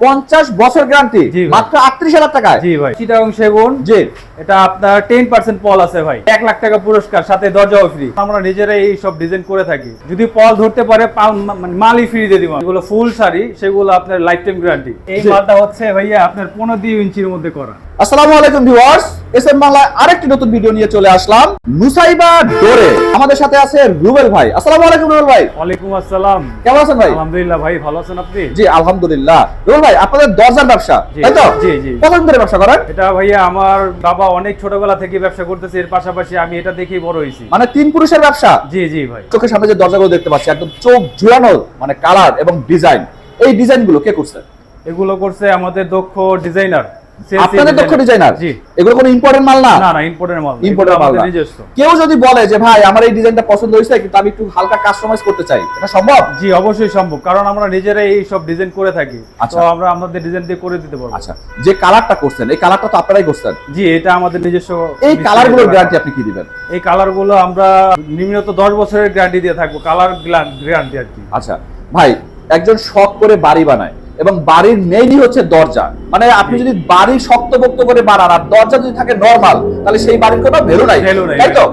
পঞ্চাশ বছর গ্যারান্টি মাত্র আটত্রিশ হাজার টাকায়। জি ভাই। চিটাগং সেগুন জি। এটা আপনার টেন পার্সেন্ট পল আছে ভাই। এক লাখ টাকা পুরস্কার সাথে দরজাও ফ্রি আমরা নিজেরাই এই সব ডিজাইন করে থাকি। যদি পল ধরতে পারে মানে মালই ফ্রি দিয়ে দিব যেগুলো ফুল শাড়ি সেগুলো আপনার লাইফ টাইম গ্যারান্টি এই মালটা হচ্ছে ভাইয়া আপনার পনেরো দুই ইঞ্চির মধ্যে করা। আসসালামু আলাইকুম ভিউয়ার্স এস এম বাংলায় আরেকটি নতুন ভিডিও নিয়ে চলে আসলাম। নুসাইবা ডোরে। আমাদের সাথে আছে রুবেল ভাই। আসসালামু আলাইকুম রুবেল ভাই। ওয়ালাইকুম আসসালাম। কেমন আছেন ভাই? আলহামদুলিল্লাহ ভাই ভালো আছেন আপনি? জি আলহামদুলিল্লাহ। রুবেল ভাই আপনাদের দরজার ব্যবসা তাই তো? জি, জি। কতদিন ধরে ব্যবসা করেন? এটা ভাইয়া আমার বাবা অনেক ছোটবেলা থেকে ব্যবসা করতেছে এর পাশাপাশি আমি এটা দেখেই বড় হয়েছি। মানে তিন পুরুষের ব্যবসা? জি জি ভাই। চোখের সামনে যে দরজাগুলো দেখতে পাচ্ছি একদম চোখ জুড়ানো মানে কালার এবং ডিজাইন এই ডিজাইনগুলো কে করছে? এগুলো করছে আমাদের দক্ষ ডিজাইনার আপনাদের দক্ষ ডিজাইনার এগুলো কোনো ইম্পর্টেন্ট মাল না? না না ইম্পোর্টের মাল ইম্পোর্টের মাল না। কেউ যদি বলে যে ভাই আমার এই ডিজাইনটা পছন্দ হয়েছে কিন্তু আমি একটু হালকা কাস্টমাইজ করতে চাই এটা সম্ভব? জি অবশ্যই সম্ভব কারণ আমরা নিজেরাই এই সব ডিজাইন করে থাকি। আচ্ছা। তো আমরা আমাদের ডিজাইন দিয়ে করে দিতে পারব। আচ্ছা যে কালারটা করছেন এই কালারটা তো আপনারাই করছেন। জি এটা আমাদের নিজস্ব এই কালারগুলোর গ্যারান্টি আপনি কি দিবেন? এই কালারগুলো আমরা নিম্নত বছরের গ্যারান্টি দিয়ে থাকব কালার গ্যারান্টি আর কি। আচ্ছা ভাই একজন শখ করে বাড়ি বানায়। এবং বাড়ির মেইনই হচ্ছে দরজা। মানে আপনি যদি বাড়ি শক্তপোক্ত করে বানান আর দরজা যদি থাকে নরমাল তাহলে সেই বাড়ির কোনো ভ্যালু নাই। তাই তো।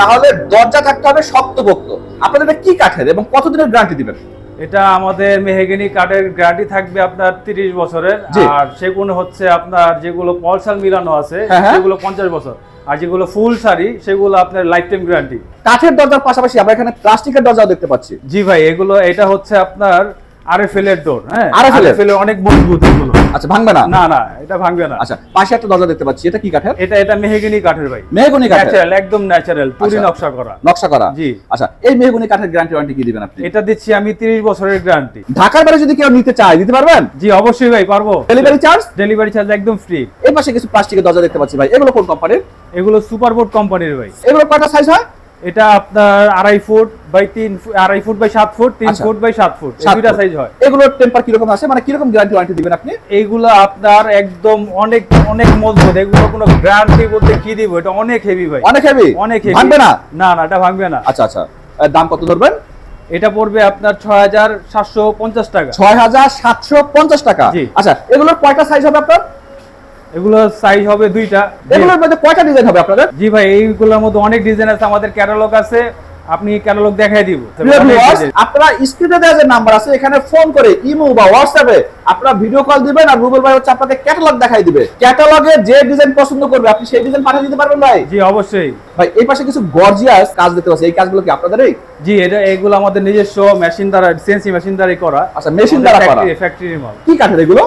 তাহলে দরজা থাকতে হবে শক্তপোক্ত। আপনাদের এটা কি কাঠের এবং কতদিনের গ্যারান্টি দিবেন? এটা আমাদের মেহেগিনি কাঠের গ্যারান্টি থাকবে আপনার তিরিশ বছরের। আর সেগুলো হচ্ছে আপনার যেগুলো পলসাল মিলানো আছে হ্যাঁ, হ্যাঁ। সেগুলো পঞ্চাশ বছর। আর যেগুলো ফুল শাড়ি সেগুলো আপনার লাইফ টাইম গ্যারান্টি কাঠের দরজার পাশাপাশি আমরা এখানে প্লাস্টিকের দরজাও দেখতে পাচ্ছি। জি ভাই এগুলো এটা হচ্ছে আপনার আরএফএল এর ডোর হ্যাঁ? RFL এর? অনেক মজবুত এগুলো। আচ্ছা ভাঙবে না? না না এটা ভাঙবে না। আচ্ছা পাশে একটা দরজা দেখতে পাচ্ছি এটা কি কাঠের? এটা এটা মেহেগিনি কাঠের ভাই। মেহগুনি কাঠের? ন্যাচারাল একদম ন্যাচারাল তুলি আচ্ছা। নকশা করা। নকশা করা? জি। আচ্ছা এই মেহগুনি কাঠের গ্যারান্টি ওয়ারেন্টি কি দিবেন আপনি? এটা দিচ্ছি আমি 30 বছরের গ্যারান্টি ঢাকার বাইরে যদি কেউ নিতে চায় দিতে পারবেন? জি অবশ্যই ভাই পারব। ডেলিভারি চার্জ ডেলিভারি চার্জ একদম ফ্রি এই পাশে কিছু প্লাস্টিকের দরজা দেখতে পাচ্ছি ভাই। এগুলো কোন কোম্পানির এগুলো সুপারবোর্ড কোম্পানির ভাই। এগুলো কয়টা সাইজ হয়? এটা আপনার আড়াই ফুট বাই তিন আড়াই ফুট বাই সাত ফুট তিন আচ্ছা। ফুট বাই সাত ফুট দুইটা সাইজ হয়। এগুলোর টেম্পার কীরকম আছে মানে কীরকম গ্যারান্টি ওয়ারেন্টি দিবেন আপনি? এইগুলো আপনার একদম অনেক অনেক মজবুত। এগুলো কোনো গ্যারান্টি বলতে কি দিব? এটা অনেক হেভি ভাই। অনেক হেভি অনেক হেভি ভাঙবে না? না না এটা ভাঙবে না। আচ্ছা আচ্ছা। দাম কত ধরবেন? এটা পড়বে আপনার ছয় হাজার সাতশো পঞ্চাশ টাকা। ছয় হাজার সাতশো পঞ্চাশ টাকা। আচ্ছা এগুলোর কয়টা সাইজ হবে আপনার? এগুলো সাইজ হবে দুইটা। এগুলোর মধ্যে কয়টা ডিজাইন হবে আপনাদের? জি ভাই এইগুলোর মধ্যে অনেক ডিজাইন আছে। আমাদের ক্যাটালগ আছে। আপনি ক্যাটালগ দেখাই দিব। আপনারা স্ক্রিনে দেওয়া যে নাম্বার আছে এখানে ফোন করে ইমো বা হোয়াটসঅ্যাপে আপনারা ভিডিও কল দিবেন আর গুগল ভাই হচ্ছে আপনাদের ক্যাটালগ দেখাই দিবে। ক্যাটালগে যে ডিজাইন পছন্দ করবে আপনি সেই ডিজাইন পাঠিয়ে দিতে পারবেন ভাই। জি অবশ্যই। ভাই এই পাশে কিছু গর্জিয়াস কাজ দেখতে পাচ্ছি। এই কাজগুলো কি আপনাদেরই? জি এটা এগুলো আমাদের নিজস্ব মেশিন দ্বারা সিএনসি মেশিন দ্বারাই করা। আচ্ছা, মেশিন দ্বারা করা। ফ্যাক্টরি মাল কি কাঠের এগুলো?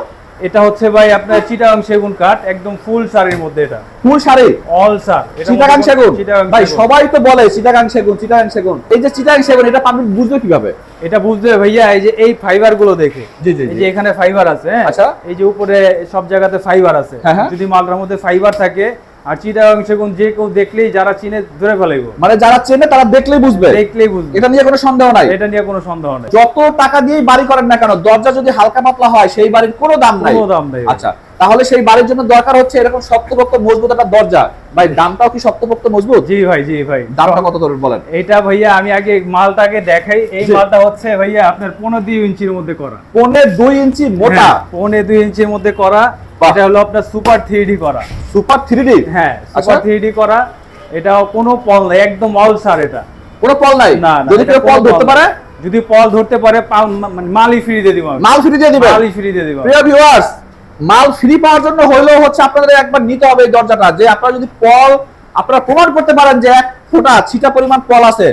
এটা হচ্ছে ভাই আপনার চিটাগাং সেগুন কাঠ একদম ফুল সারির মধ্যে এটা। ফুল শাড়ি অল সার চিটাগাং সেগুন? ভাই সবাই তো বলে চিটাগাং সেগুন চিটাগাং সেগুন। এই যে চিটাগাং সেগুন এটা পাবলিক বুঝবে কীভাবে? এটা বুঝবে ভাইয়া এই যে এই ফাইবারগুলো দেখে। জি, জি, এই যে এখানে ফাইবার আছে হ্যাঁ? আচ্ছা। এই যে উপরে সব জায়গাতে ফাইবার আছে। হ্যাঁ, হ্যাঁ। যদি মালটার মধ্যে ফাইবার থাকে আর চিটাগাং সেগুন যে কেউ দেখলেই যারা চিনে ধরে ফেলাইব মানে যারা চেনে তারা দেখলেই বুঝবে। দেখলেই বুঝবে। এটা নিয়ে কোনো সন্দেহ নাই। এটা নিয়ে কোনো সন্দেহ নাই। যত টাকা দিয়েই বাড়ি করেন না কেন দরজা যদি হালকা পাতলা হয় সেই বাড়ির কোনো দাম নাই। কোনো দাম নেই। আচ্ছা তাহলে সেই বাড়ির জন্য দরকার হচ্ছে এরকম শক্তপোক্ত মজবুত একটা দরজা। ভাই দামটাও কি শক্তপোক্ত মজবুত? জি ভাই জি ভাই। দামটা কত ধরবেন বলেন? এটা ভাইয়া আমি আগে মালটাকে দেখাই। এই মালটা হচ্ছে ভাইয়া আপনার পনেরো দুই ইঞ্চির মধ্যে করা। পনে দুই ইঞ্চি মোটা? হ্যাঁ, পৌনে দুই ইঞ্চির মধ্যে করা। এটা হলো আপনার সুপার থ্রি করা। সুপার থ্রি ডি হ্যাঁ আচ্ছা। সুপার থ্রি করা। এটা কোনো পল নাই একদম অল সার এটা। কোনো পল নাই? না যদি কেউ পল ধরতে পারে? যদি পল ধরতে পারে মানে মালই ফ্রি দিয়ে দিব। মাল ফ্রি দিয়ে দিব মালই ফ্রি দিয়ে দিব প্রিয় ভিউয়ার্স মাল ফ্রি পাওয়ার জন্য হইলেও হচ্ছে আপনাদের একবার নিতে হবে এই দরজাটা, যে আপনারা যদি পল, আপনারা প্রমাণ করতে পারেন যে এক ফোটা ছিটা পরিমাণ পল আছে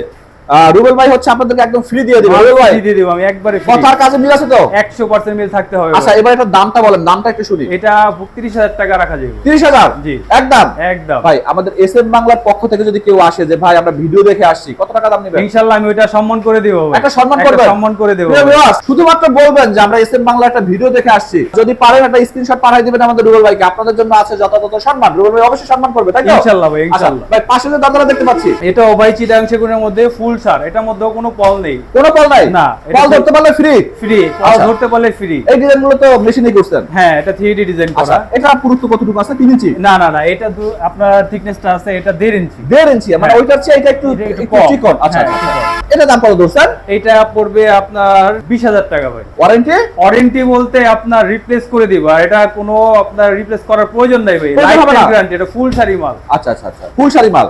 রুবেল ভাই হচ্ছে আপনাদেরকে একদম ফ্রি দিয়ে দিবে। রুবেল ভাই দিয়ে দিব আমি একবারে। কথার কাজে মিল আছে তো? 100% মিল থাকতে হবে আচ্ছা এবার এটা দামটা বলেন দামটা একটু শুনি। এটা 35000 টাকা রাখা যাবে। তিরিশ হাজার? জি। একদম? একদম। ভাই আমাদের এস এম বাংলার পক্ষ থেকে যদি কেউ আসে যে ভাই আমরা ভিডিও দেখে আসছি কত টাকা দাম নেবেন? ইনশাআল্লাহ আমি ওইটা সম্মান করে দেব একটা সম্মান সম্মান করে দেব শুধুমাত্র বলবেন যে আমরা এস এম বাংলা একটা ভিডিও দেখে আসছি। যদি পারেন একটা স্ক্রিনশট পাঠিয়ে দিবেন আমাদের রুবেল ভাইকে। আপনাদের জন্য আছে যথাযথ সম্মান। রুবেল ভাই অবশ্যই সম্মান করবে তাই ইনশাআল্লাহ ভাই, আচ্ছা, ইনশাআল্লাহ। ভাই পাশে যে দরজাটা দেখতে পাচ্ছি। এটাও ভাই চিটাং সেগুনের মধ্যে ফুল সার এটার মধ্যেও কোনো পল নেই। কোনো পল নাই? না, পল ধরতে পারলে ফ্রি ফ্রি পল আচ্ছা। ধরতে পারলে ফ্রি এই ডিজাইনগুলো তো মেশিনে করছেন? হ্যাঁ এটা থ্রি ডিজাইন আচ্ছা করা। এটা পুরুত্ব কতটুকু আছে? 3 ইঞ্চি না না না এটা আপনার থিকনেসটা আছে এটা দেড় ইঞ্চি দেড় ইঞ্চি মানে হ্যাঁ। ওইটার চেয়ে এটা একটু একটু চিকন। আচ্ছা হ্যাঁ, আচ্ছা। এটা দাম কত স্যার? এটা পড়বে আপনার বিশ হাজার টাকা ভাই। ওয়ারেন্টি ওয়ারেন্টি বলতে আপনার রিপ্লেস করে দিব এটা কোনো আপনার রিপ্লেস করার প্রয়োজন নাই ভাই। গ্যারান্টি এটা ফুল শাড়ি মাল। আচ্ছা আচ্ছা আচ্ছা। ফুল শাড়ি মাল।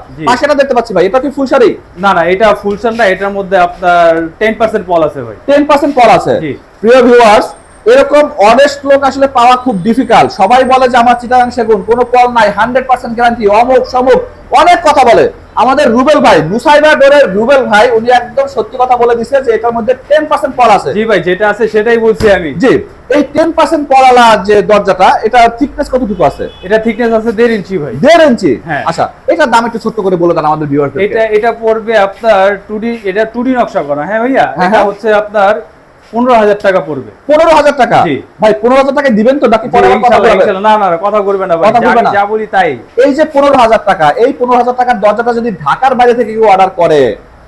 দেখতে পাচ্ছি ভাই এটা কি ফুল শাড়ি? না না এটা ফুল শাড়ি না এটার মধ্যে আপনার টেন পার্সেন্ট পল আছে ভাই। টেন পার্সেন্ট পল আছে? প্রিয় ভিউয়ার্স এরকম অনেস্ট লোক আসলে পাওয়া খুব ডিফিকাল্ট সবাই বলে যে আমার চিটাগাং সেগুন কোনো পল নাই হান্ড্রেড পার্সেন্ট গ্যারান্টি অমুক সমুক অনেক কথা বলে। আমাদের রুবেল ভাই নুসাইবা ডোরের রুবেল ভাই উনি একদম সত্যি কথা বলে দিছে যে এটার মধ্যে টেন পার্সেন্ট পল আছে। জি ভাই যেটা আছে সেটাই বলছি আমি। জি এই টেন পার্সেন্ট পলালা যে দরজাটা এটা থিকনেস কতটুকু আছে? এটা থিকনেস আছে দেড় ইঞ্চি ভাই। দেড় ইঞ্চি? হ্যাঁ। আচ্ছা এটার দাম একটু ছোট্ট করে বলে দেন আমাদের ভিউয়ার এটা এটা পড়বে আপনার টুডি এটা টুডি নকশা করা। হ্যাঁ ভাইয়া? হ্যাঁ, এটা হ্যাঁ। হচ্ছে আপনার পনেরো হাজার টাকা পড়বে। পনেরো হাজার টাকা? ভাই পনেরো হাজার টাকা দিবেন তো। না না কথা না ভাই কথা বলবে না? যা বলি তাই। এই যে পনেরো হাজার টাকা এই পনেরো হাজার টাকার দরজাটা যদি ঢাকার বাইরে থেকে কেউ অর্ডার করে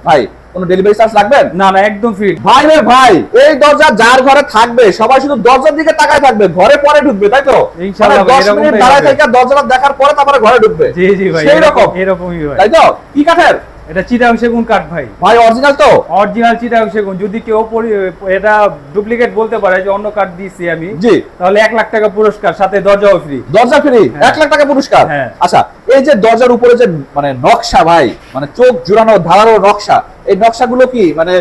ভাই কোনো ডেলিভারি চার্জ লাগবেন না না একদম ফিট ভাই রে ভাই এই দরজা যার ঘরে থাকবে সবাই শুধু দরজার দিকে তাকায় থাকবে ঘরে পরে ঢুকবে তাই তো? ইনশাআল্লাহ মানে 10 মিনিট দাঁড়ায় থেকে দরজাটা দেখার পরে তারপরে ঘরে ঢুকবে। জি জি ভাই সেই রকম। এরকম এরকমই ভাই তাই তো? কি কাঠের? এটা চিটাং সেগুন কাঠ ভাই। ভাই অরিজিনাল তো? অরিজিনাল চিটাং সেগুন। যদি কেউ এটা ডুপ্লিকেট বলতে পারে যে অন্য কাঠ দিয়েছি আমি জি। তাহলে এক লাখ টাকা পুরস্কার সাথে দরজাও ফ্রি দরজা ফ্রি হ্যাঁ। এক লাখ টাকা পুরস্কার? হ্যাঁ। আচ্ছা এই যে দরজার উপরে যে মানে নকশা ভাই মানে চোখ জুড়ানো ধারালো নকশা এই নকশাগুলো কি মানে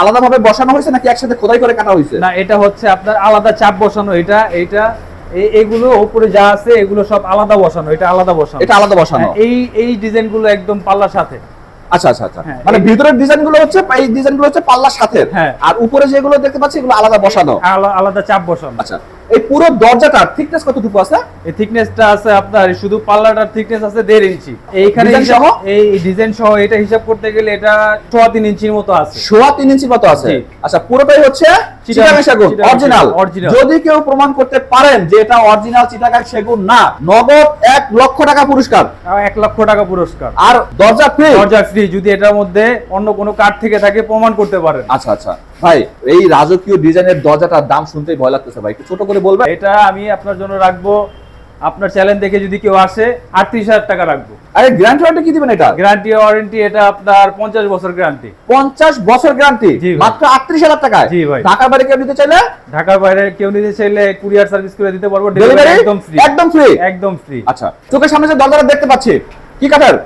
আলাদা ভাবে বসানো হয়েছে নাকি একসাথে খোদাই করে কাটা হয়েছে? না এটা হচ্ছে আপনার আলাদা চাপ বসানো এটা এটা এগুলো উপরে যা আছে এগুলো সব আলাদা বসানো এটা আলাদা বসানো। এটা আলাদা বসানো। হ্যাঁ, এই এই ডিজাইনগুলো একদম পাল্লার সাথে। আচ্ছা আচ্ছা আচ্ছা। হ্যাঁ, মানে ভিতরের ডিজাইনগুলো হচ্ছে এই ডিজাইনগুলো হচ্ছে পাল্লার সাথে। হ্যাঁ। আর উপরে যেগুলো দেখতে পাচ্ছি এগুলো আলাদা বসানো। আলাদা চাপ বসানো। আচ্ছা। এই পুরো দরজাটার থিকনেস কতটুকু আছে? এই থিকনেসটা আছে আপনার শুধু পাল্লাটার থিকনেস আছে দেড় ইঞ্চি। এইখানে সহ? এই ডিজাইন সহ এটা হিসাব করতে গেলে এটা সোয়া তিন ইঞ্চির মতো আছে। সোয়া তিন ইঞ্চি মতো আছে। আচ্ছা পুরোটাই হচ্ছে চিটাগাং চিটাগাং সেগুন অরিজিনাল যদি কেউ প্রমাণ করতে পারেন যে এটা অরিজিনাল চিটাগাং সেগুন না নগদ এক লক্ষ টাকা পুরস্কার। আর এক লক্ষ টাকা পুরস্কার। আর দরজা ফ্রি দরজা ফ্রি যদি এটার মধ্যে অন্য কোনো কাঠ থেকে থাকে প্রমাণ করতে পারেন। আচ্ছা আচ্ছা। ভাই এই রাজকীয় ডিজাইনের দরজাটার দাম শুনতেই ভয় লাগতেছে ভাই। একটু ছোট করে বলবেন এটা আমি আপনার জন্য রাখব। আপনার চ্যালেঞ্জ দেখে যদি কেউ আসে আটত্রিশ হাজার টাকা রাখব। আরে গ্যারান্টি ওয়ারেন্টি কি দিবেন এটা? গ্যারান্টি ওয়ারেন্টি এটা আপনার পঞ্চাশ বছর গ্যারান্টি পঞ্চাশ বছর গ্যারান্টি মাত্র আটত্রিশ হাজার টাকা জি ভাই। ঢাকার বাইরে কেউ নিতে চাইলে? ঢাকার বাইরে কেউ নিতে চাইলে কুরিয়ার সার্ভিস করে দিতে পারব। ডেলিভারি একদম ফ্রি একদম ফ্রি একদম ফ্রি আচ্ছা চোখের সামনে যে দরজাটা দেখতে পাচ্ছি কি কাঠের?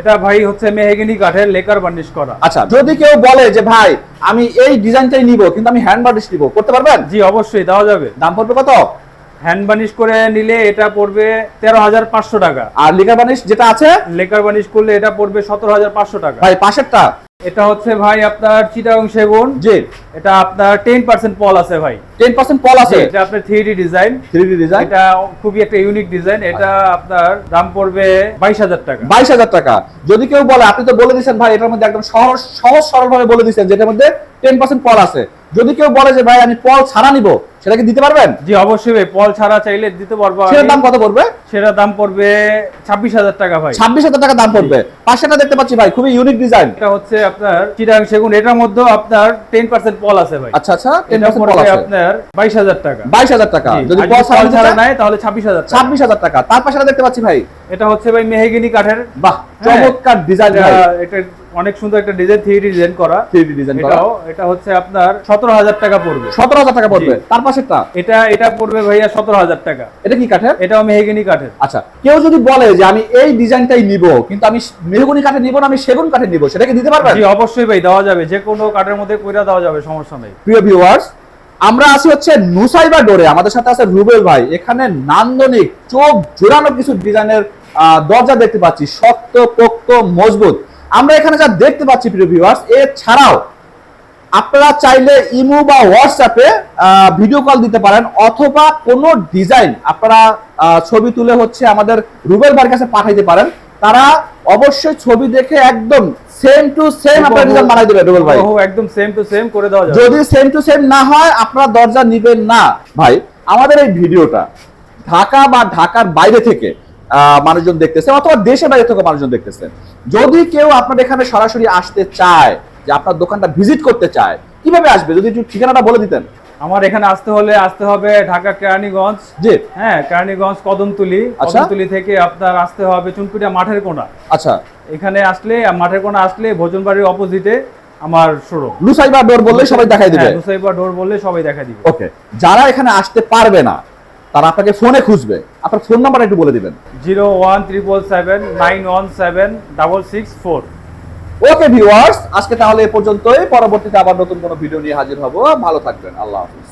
এটা ভাই হচ্ছে মেহগিনি কাঠের লেকার বার্নিশ করা। আচ্ছা যদি কেউ বলে যে ভাই আমি এই ডিজাইনটাই নিব কিন্তু আমি হ্যান্ড বার্নিশ নিব করতে পারবেন? জি অবশ্যই দেওয়া যাবে। দাম পড়বে কত? হ্যান্ড বার্নিশ করে নিলে এটা পড়বে তেরো হাজার পাঁচশো টাকা। আর লেকার বার্নিশ যেটা আছে? লেকার বার্নিশ করলে এটা পড়বে সতেরো হাজার পাঁচশো টাকা। ভাই পাশেরটা? এটা হচ্ছে ভাই আপনার চিটাগং সেগুন। জি। এটা আপনার টেন পার্সেন্ট পল আছে ভাই। টেন পার্সেন্ট পল আছে? এটা আপনার three design. Three D design? এটা খুবই একটা ইউনিক ডিজাইন। এটা আপনার দাম পড়বে বাইশ হাজার টাকা। বাইশ হাজার টাকা। যদি কেউ বলে আপনি তো বলে দিচ্ছেন ভাই এটার মধ্যে একদম সহজ সহজ সরল ভাবে বলে দিচ্ছেন যেটার মধ্যে টেন পার্সেন্ট পল আছে। যদি কেউ বলে যে ভাই আমি পল ছাড়া নিব সেটা কি দিতে পারবেন? জি অবশ্যই ভাই পল ছাড়া চাইলে দিতে পারব। সেটার দাম কত পড়বে? সেটার দাম পড়বে ছাব্বিশ হাজার টাকা ভাই। ছাব্বিশ হাজার টাকা দাম পড়বে। পাশেটা দেখতে পাচ্ছি ভাই খুবই ইউনিক ডিজাইন এটা হচ্ছে আপনার চিরাং সেগুন এটার মধ্যে আপনার টেন পার্সেন্ট পল আছে ভাই। আচ্ছা আচ্ছা টেন পার্সেন্ট পল আছে। আপনার বাইশ হাজার টাকা। বাইশ হাজার টাকা। যদি পল ছাড়া নেয় তাহলে ছাব্বিশ হাজার টাকা। ছাব্বিশ হাজার টাকা। তার পাশেটা দেখতে পাচ্ছি ভাই। এটা হচ্ছে ভাই মেহেগিনি কাঠের। বাহ। চমৎকার ডিজাইন এটা অনেক সুন্দর একটা ডিজাইন থ্রি ডিজাইন করা। 3D ডিজাইন করা। এটা হচ্ছে আপনার সতেরো হাজার টাকা পড়বে। সতেরো হাজার টাকা পড়বে। তার পাশেরটা? এটা এটা পড়বে ভাইয়া সতেরো হাজার টাকা। এটা কি কাঠের? এটাও মেহেগিনি কাঠের। আচ্ছা কেউ যদি বলে যে আমি এই ডিজাইনটাই নিব কিন্তু আমি মেহগুনি কাঠে নিব না আমি সেগুন কাঠে নিব সেটা কি দিতে পারবেন? জি অবশ্যই ভাই দেওয়া যাবে। যে কোনো কাঠের মধ্যে কইরা দেওয়া যাবে সমস্যা নেই। প্রিয় ভিউয়ার্স আমরা আছি হচ্ছে নুসাইবা ডোরে। আমাদের সাথে আছে রুবেল ভাই। এখানে নান্দনিক চোখ জোড়ানো কিছু ডিজাইনের দরজা দেখতে পাচ্ছি শক্ত পোক্ত মজবুত। আমরা এখানে যা দেখতে পাচ্ছি প্রিয় ভিউয়ার্স এছাড়াও আপনারা চাইলে ইমো বা হোয়াটসঅ্যাপে ভিডিও কল দিতে পারেন অথবা কোনো ডিজাইন আপনারা ছবি তুলে হচ্ছে আমাদের রুবেল ভাইয়ের কাছে পাঠাইতে পারেন। তারা অবশ্যই ছবি দেখে একদম সেম টু সেম আপনার ডিজাইন বানাই দেবে রুবেল ভাই। একদম সেম টু সেম করে দেওয়া যাবে। যদি সেম টু সেম না হয় আপনারা দরজা নিবেন না। ভাই আমাদের এই ভিডিওটা ঢাকা বা ঢাকার বাইরে থেকে মানুষজন দেখতেছে অথবা দেশের বাইরে থেকে মানুষজন দেখতেছে। যদি কেউ আপনার এখানে সরাসরি আসতে চায় যে আপনার দোকানটা ভিজিট করতে চায় কীভাবে আসবে? যদি একটু ঠিকানাটা বলে দিতেন। আমার এখানে আসতে হলে আসতে হবে ঢাকা কেরানীগঞ্জ। জি। হ্যাঁ কেরানীগঞ্জ কদমতলি। আচ্ছা। কদমতলি থেকে আপনার আসতে হবে চুনকুটিয়া মাঠের কোনা আচ্ছা। এখানে আসলে মাঠের কোনা আসলে ভোজনবাড়ির অপোজিটে আমার শুরু লুসাইবা ডোর বললে সবাই দেখাই দিবে। নুসাইবা ডোর বললে সবাই দেখা দিবে। ওকে যারা এখানে আসতে পারবে না তারা আপনাকে ফোনে খুঁজবে। আপনার ফোন নাম্বার একটু বলে দিবেন। Zero one triple seven nine one seven double six four. Okay viewers আজকে তাহলে এ পর্যন্তই। পরবর্তীতে আবার নতুন কোনো ভিডিও নিয়ে হাজির হব। ভালো থাকবেন। আল্লাহ হাফিজ।